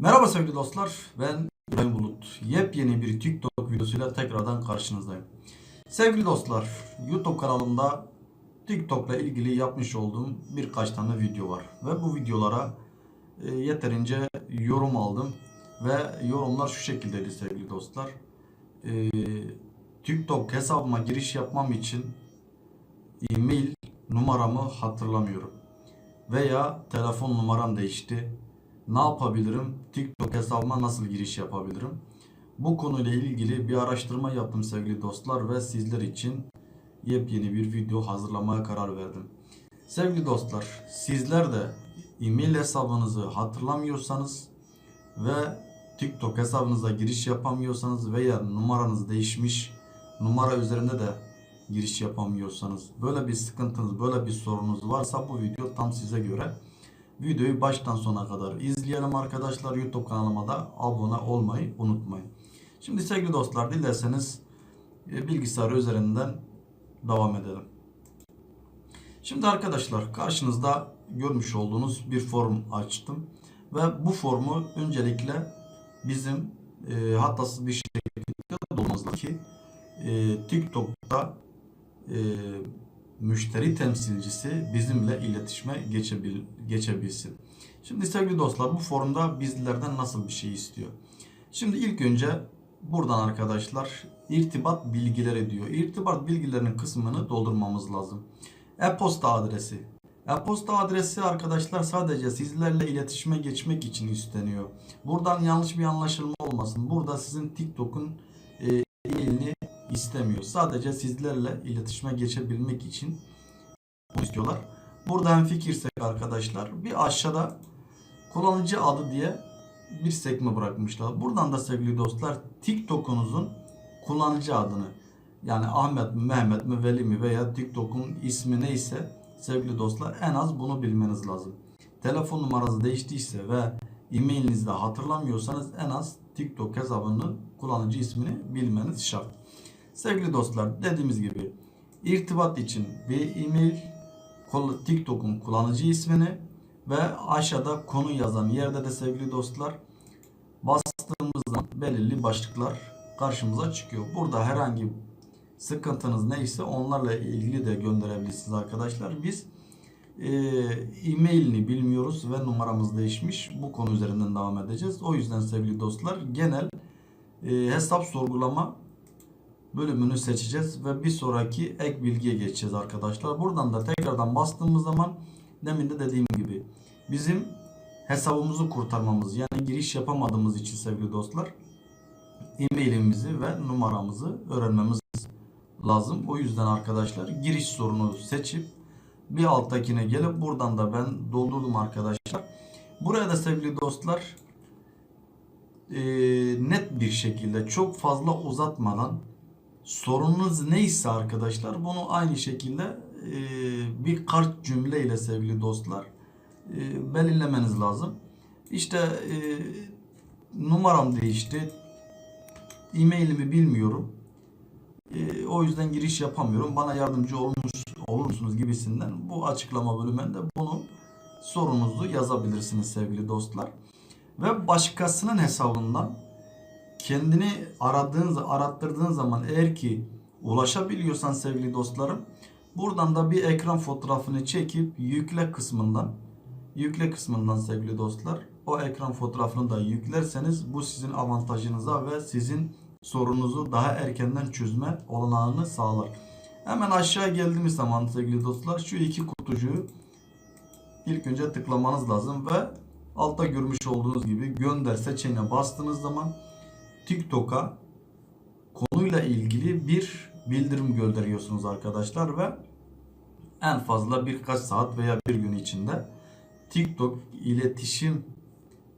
Merhaba sevgili dostlar. Ben İbrahim Bulut. Yepyeni bir TikTok videosuyla tekrardan karşınızdayım. Sevgili dostlar, YouTube kanalımda TikTok'la ilgili yapmış olduğum birkaç tane video var. Ve bu videolara e, yeterince yorum aldım. Ve yorumlar şu şekildeydi sevgili dostlar. E, TikTok hesabıma giriş yapmam için e-mail numaramı hatırlamıyorum. Veya telefon numaram değişti. Ne yapabilirim? TikTok hesabıma nasıl giriş yapabilirim? Bu konuyla ilgili bir araştırma yaptım sevgili dostlar ve sizler için yepyeni bir video hazırlamaya karar verdim. Sevgili dostlar, sizler de e-mail hesabınızı hatırlamıyorsanız ve TikTok hesabınıza giriş yapamıyorsanız veya numaranız değişmiş, numara üzerinde de giriş yapamıyorsanız, böyle bir sıkıntınız, böyle bir sorunuz varsa bu video tam size göre. Videoyu baştan sona kadar izleyelim arkadaşlar. YouTube kanalıma da abone olmayı unutmayın. Şimdi sevgili dostlar dilerseniz e, bilgisayar üzerinden devam edelim. Şimdi arkadaşlar karşınızda görmüş olduğunuz bir form açtım. Ve bu formu öncelikle bizim e, hatasız bir şekilde dolmamız lazım ki e, TikTok'ta e, müşteri temsilcisi bizimle iletişime geçebil, geçebilsin. Şimdi sevgili dostlar bu forumda bizlerden nasıl bir şey istiyor? Şimdi ilk önce buradan arkadaşlar irtibat bilgileri diyor. İrtibat bilgilerinin kısmını doldurmamız lazım. E-posta adresi. E-posta adresi arkadaşlar sadece sizlerle iletişime geçmek için isteniyor. Buradan yanlış bir anlaşılma olmasın. Burada sizin TikTok'un e, elini istemiyor. Sadece sizlerle iletişime geçebilmek için istiyorlar. Burada hem fikirsek arkadaşlar bir aşağıda kullanıcı adı diye bir sekme bırakmışlar. Buradan da sevgili dostlar TikTok'unuzun kullanıcı adını yani Ahmet mi, Mehmet mi, Veli mi veya TikTok'un ismi neyse sevgili dostlar en az bunu bilmeniz lazım. Telefon numaranız değiştiyse ve e-mailinizde hatırlamıyorsanız en az TikTok hesabının kullanıcı ismini bilmeniz şart. Sevgili dostlar dediğimiz gibi irtibat için bir e-mail TikTok'un kullanıcı ismini ve aşağıda konu yazan yerde de sevgili dostlar bastığımız zaman belirli başlıklar karşımıza çıkıyor. Burada herhangi sıkıntınız neyse onlarla ilgili de gönderebilirsiniz arkadaşlar. Biz e, e-mailini bilmiyoruz ve numaramız değişmiş. Bu konu üzerinden devam edeceğiz. O yüzden sevgili dostlar genel e, hesap sorgulama bölümünü seçeceğiz ve bir sonraki ek bilgiye geçeceğiz arkadaşlar. Buradan da tekrardan bastığımız zaman demin de dediğim gibi bizim hesabımızı kurtarmamız yani giriş yapamadığımız için sevgili dostlar e-mailimizi ve numaramızı öğrenmemiz lazım. O yüzden arkadaşlar giriş sorunu seçip bir alttakine gelip buradan da ben doldurdum arkadaşlar. Buraya da sevgili dostlar e, net bir şekilde çok fazla uzatmadan sorununuz neyse arkadaşlar bunu aynı şekilde e, bir kart cümle ile sevgili dostlar e, belirlemeniz lazım. İşte e, numaram değişti. E-mailimi bilmiyorum. E, o yüzden giriş yapamıyorum. Bana yardımcı olmuş, olur musunuz gibisinden bu açıklama bölümünde bunu sorunuzu yazabilirsiniz sevgili dostlar. Ve başkasının hesabından kendini aradığın, arattırdığın zaman eğer ki ulaşabiliyorsan sevgili dostlarım buradan da bir ekran fotoğrafını çekip yükle kısmından yükle kısmından sevgili dostlar o ekran fotoğrafını da yüklerseniz bu sizin avantajınıza ve sizin sorununuzu daha erkenden çözme olanağını sağlar. Hemen aşağı geldiğimiz zaman sevgili dostlar şu iki kutucuğu ilk önce tıklamanız lazım ve altta görmüş olduğunuz gibi gönder seçeneğine bastığınız zaman TikTok'a konuyla ilgili bir bildirim gönderiyorsunuz arkadaşlar ve en fazla birkaç saat veya bir gün içinde TikTok iletişim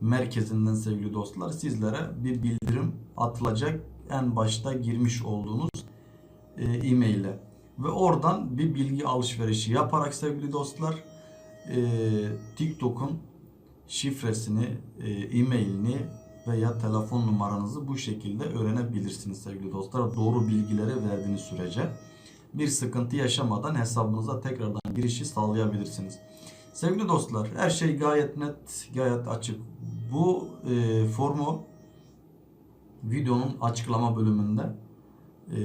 merkezinden sevgili dostlar sizlere bir bildirim atılacak en başta girmiş olduğunuz e, e-mail'e. Ve oradan bir bilgi alışverişi yaparak sevgili dostlar e, TikTok'un şifresini, e, e-mailini veya telefon numaranızı bu şekilde öğrenebilirsiniz sevgili dostlar. Doğru bilgileri verdiğiniz sürece bir sıkıntı yaşamadan hesabınıza tekrardan girişi sağlayabilirsiniz. Sevgili dostlar her şey gayet net, gayet açık. Bu e, formu videonun açıklama bölümünde e,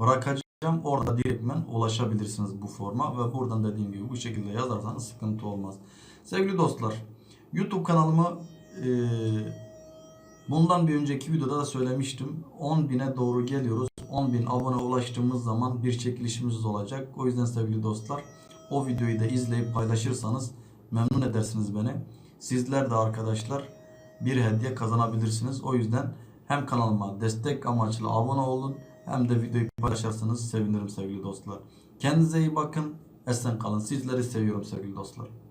bırakacağım. Orada direktmen ulaşabilirsiniz bu forma ve buradan dediğim gibi bu şekilde yazarsanız sıkıntı olmaz. Sevgili dostlar, YouTube kanalımı e, bundan bir önceki videoda da söylemiştim. 10.000'e doğru geliyoruz. 10.000 abone ulaştığımız zaman bir çekilişimiz olacak. O yüzden sevgili dostlar o videoyu da izleyip paylaşırsanız memnun edersiniz beni. Sizler de arkadaşlar bir hediye kazanabilirsiniz. O yüzden hem kanalıma destek amaçlı abone olun hem de videoyu paylaşırsanız sevinirim sevgili dostlar. Kendinize iyi bakın. Esen kalın. Sizleri seviyorum sevgili dostlar.